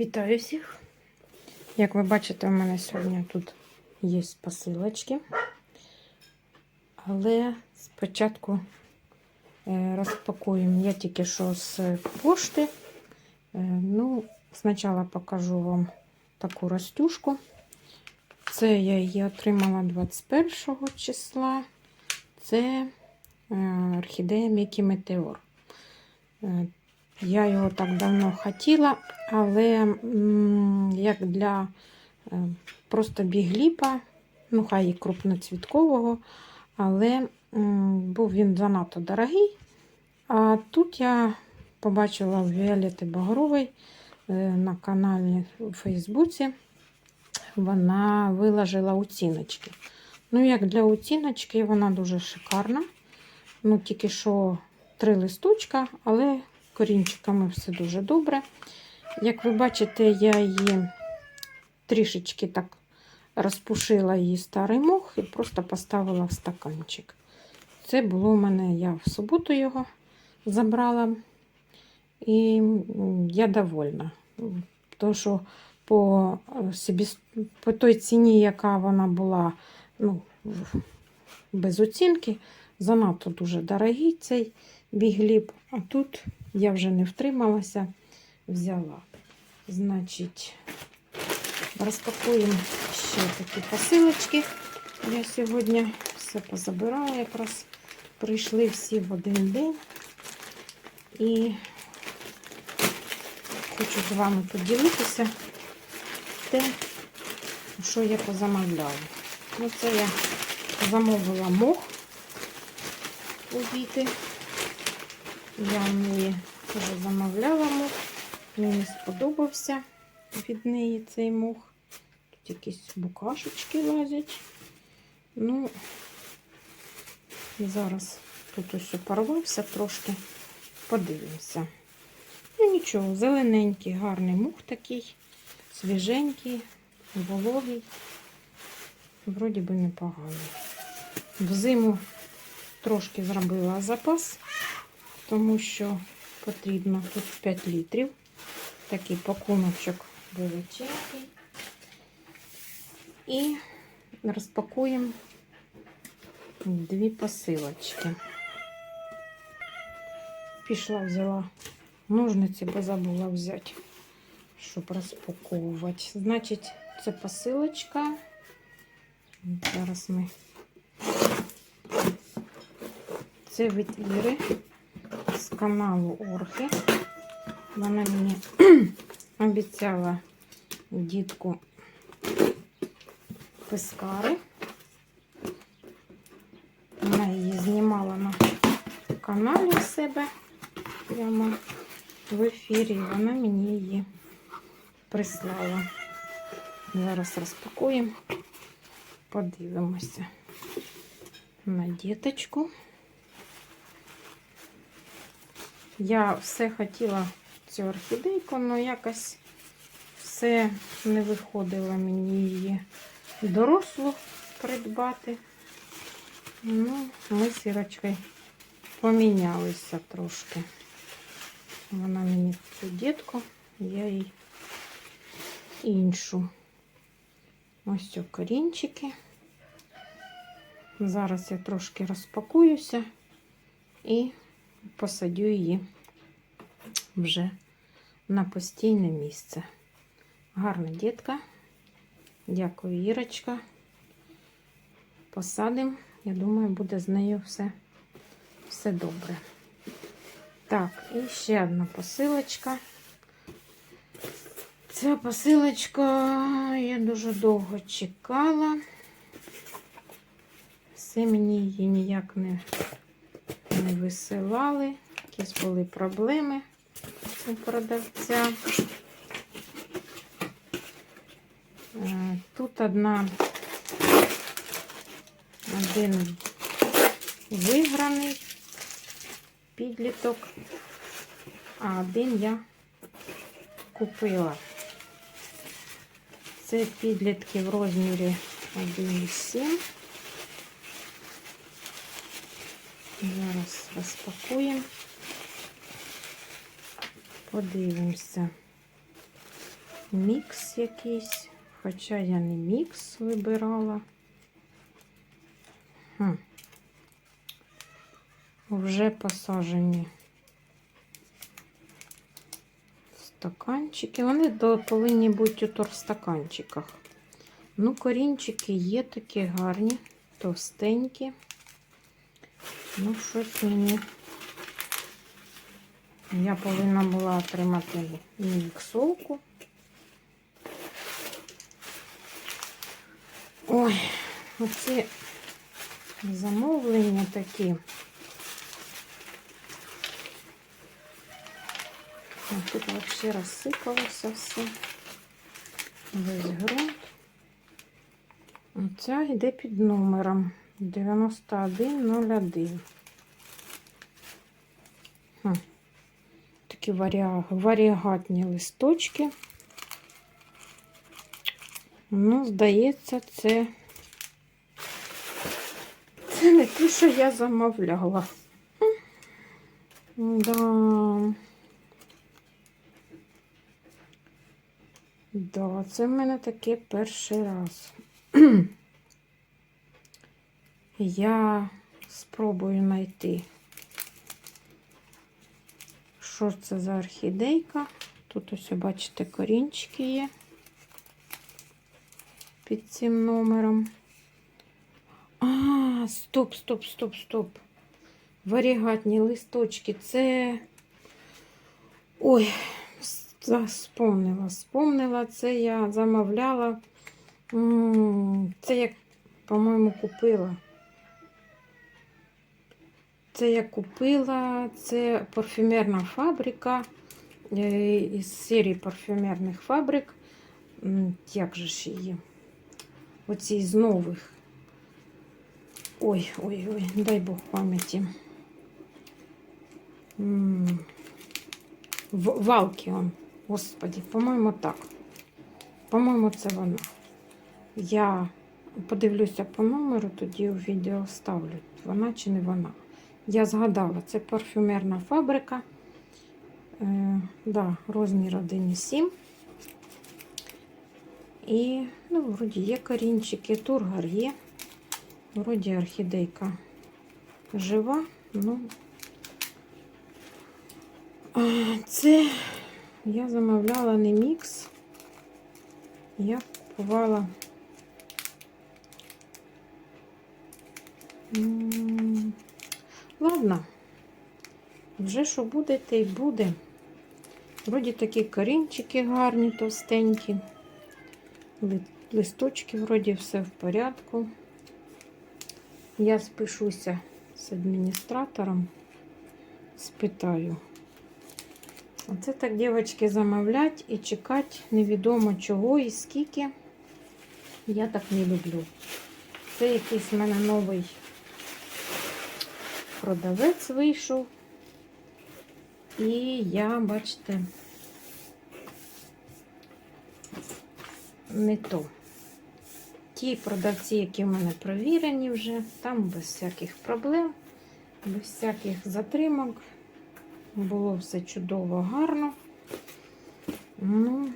Вітаю всіх! Як ви бачите, у мене сьогодні тут є посилочки. Але спочатку е, розпакуємо я тільки що з пошти. Е, Ну, спочатку покажу вам таку розтюжку. Це я її отримала 21 числа. Це е, орхідея Мікі Метеор. Я його так давно хотіла, але як для е, просто бігліпа, ну хай і крупноцвіткового, але був він занадто дорогий. А тут я побачила в Віолети Багрової е, на каналі у Фейсбуці. Вона виложила оціночки. Ну, як для оціночки, вона дуже шикарна. Ну, тільки що три листочка, але корінчиками все дуже добре. Як ви бачите, я її трішечки так розпушила її старий мох і просто поставила в стаканчик. Це було у мене, я в суботу його забрала, і я довольна. Тому що по, собі, по той ціні, яка вона була ну, без оцінки, занадто дуже дорогий цей бігліп. А тут я вже не втрималася, взяла. Значить, розпакуємо ще такі посилочки. Я сьогодні все позабирала, якраз прийшли всі в один день. І хочу з вами поділитися те, що я позамовляла. Ну, це я замовила мох у віти. Я в неї вже замовляла мох. Мені сподобався від неї цей мох. Тут якісь букашечки лазять. Ну, зараз тут ось порвався трошки. Подивимося. Ну, нічого, зелененький, гарний мух такий, свіженький, вологий. Вроді би непоганий. Взиму трошки зробила запас тому що потрібно тут 5 літрів. Такий пакуночок величезний. І розпакуємо дві посилочки. Пішла, взяла ножниці, бо забула взяти, щоб розпаковувати. Значить, це посилочка. Зараз ми це від Іри з каналу Орхи. Вона мені обіцяла дітку пескари. Вона її знімала на каналі в себе прямо в ефірі. Вона мені її прислала. Зараз розпакуємо, подивимося на діточку. Я все хотіла цю орхідейку, але якось все не виходило мені її дорослу придбати. Ну, ми з Ірочкою помінялися трошки. Вона мені цю дітку, я їй іншу. Ось ці корінчики. Зараз я трошки розпакуюся і посадю її вже на постійне місце. Гарна дітка. Дякую, Ірочка. Посадимо. Я думаю, буде з нею все, все добре. Так, і ще одна посилочка. Ця посилочка я дуже довго чекала. Все мені її ніяк не висилали, якісь були проблеми у продавця. Е, тут одна, один виграний підліток, а один я купила. Це підлітки в розмірі 1,7. Зараз розпакуємо, подивимося. Мікс якийсь. Хоча я не мікс вибирала. Хм. Вже посажені стаканчики. Вони повинні бути у торстаканчиках. Ну, корінчики є такі гарні, товстенькі. Ну, щось мені. Я повинна була отримати міксовку. Ой, оці замовлення такі. Тут вообще розсипалося все. Весь ґрунт. Оця йде під номером 9101. Хм. Такі варіа... варіагатні листочки. Ну, здається, це це не те, що я замовляла. Да. Да, це в мене таке перший раз. Я спробую знайти, що це за орхідейка. Тут ось, бачите, корінчики є під цим номером. А, стоп, стоп, стоп, стоп. Варігатні листочки. Це. Ой, спомнила, спомнила. Це я замовляла. Це я, по-моєму, купила. Це я купила. Це парфюмерна фабрика е, із серії парфюмерних фабрик. Як же ж її? Оці з нових. Ой, ой, ой, дай Бог пам'яті. Валкіон. Господі, по-моєму, так. По-моєму, це вона. Я подивлюся по номеру, тоді у відео ставлю, вона чи не вона. Я згадала, це парфюмерна фабрика. Е, да, розмір 1,7. І, ну, вроді є корінчики, тургар є. Вроді орхідейка жива. Ну, це я замовляла не мікс. Я купувала. Ладно, вже що буде, те й буде. Вроді такі корінчики гарні, товстенькі. Листочки, вроді все в порядку. Я спишуся з адміністратором, спитаю. Оце так, дівчатки, замовлять і чекати невідомо чого і скільки. Я так не люблю. Це якийсь в мене новий продавець вийшов. І я, бачите, не то. Ті продавці, які в мене провірені вже, там без всяких проблем, без всяких затримок. Було все чудово, гарно. Ну,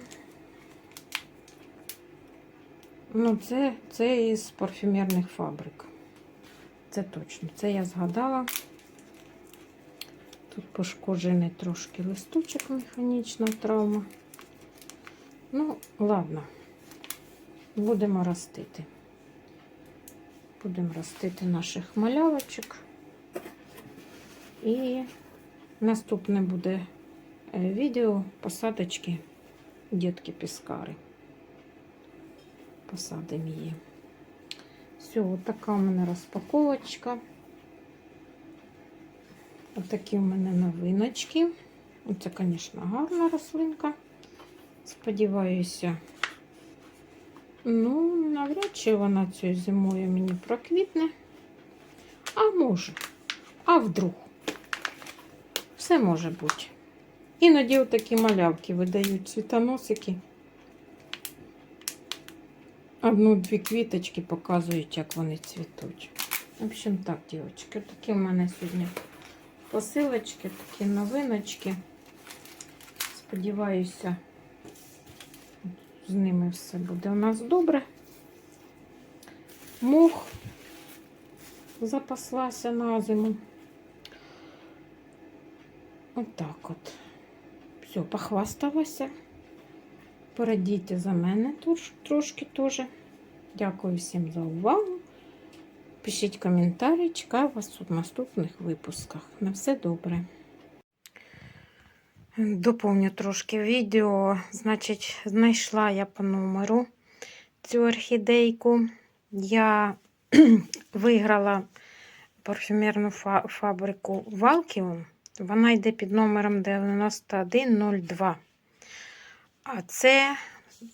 ну це, це із парфюмерних фабрик. Це точно. Це я згадала. Тут пошкоджений трошки листочок, механічна травма. Ну, ладно, будемо ростити. Будемо ростити наших малявочок. І наступне буде е, відео посадочки дітки піскари. Посадимо її. Все, така у мене розпаковочка. Отакі у мене новиночки. Це, звісно, гарна рослинка. Сподіваюся, ну, навряд чи вона цією зимою мені проквітне. А може, а вдруг. Все може бути. Іноді такі малявки видають цвітоносики. Одну-дві квіточки показують, як вони цвітуть. В общем, так, дівчатки, такі в мене сьогодні посилочки, такі новиночки. Сподіваюся, з ними все буде у нас добре. Мох запаслася на зиму. Отак от. Все, похвасталася. Порадійте за мене трошки теж. Дякую всім за увагу. Пишіть коментарі, чекаю вас у наступних випусках. На все добре. Доповню трошки відео. Значить, знайшла я по номеру цю орхідейку. Я виграла парфюмерну фабрику Валкіум. Вона йде під номером 9102. А це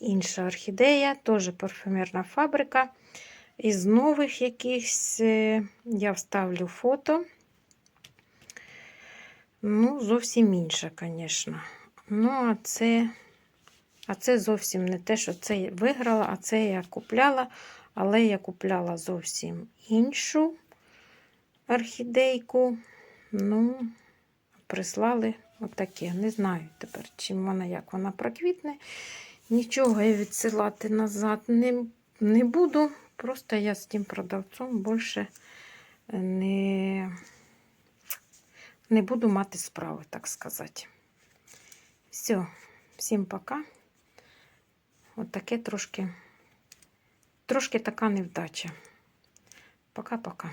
інша орхідея, теж парфюмерна фабрика. Із нових якихось е, я вставлю фото. Ну, зовсім інша, звісно. Ну, а це, а це зовсім не те, що це виграла, а це я купляла. Але я купляла зовсім іншу орхідейку. Ну, прислали отаке. Не знаю тепер, чим вона, як вона проквітне. Нічого я відсилати назад не, не буду. Просто я з тим продавцом більше не, не буду мати справи, так сказати. Все, всім пока. От таке трошки, трошки така невдача. Пока-пока.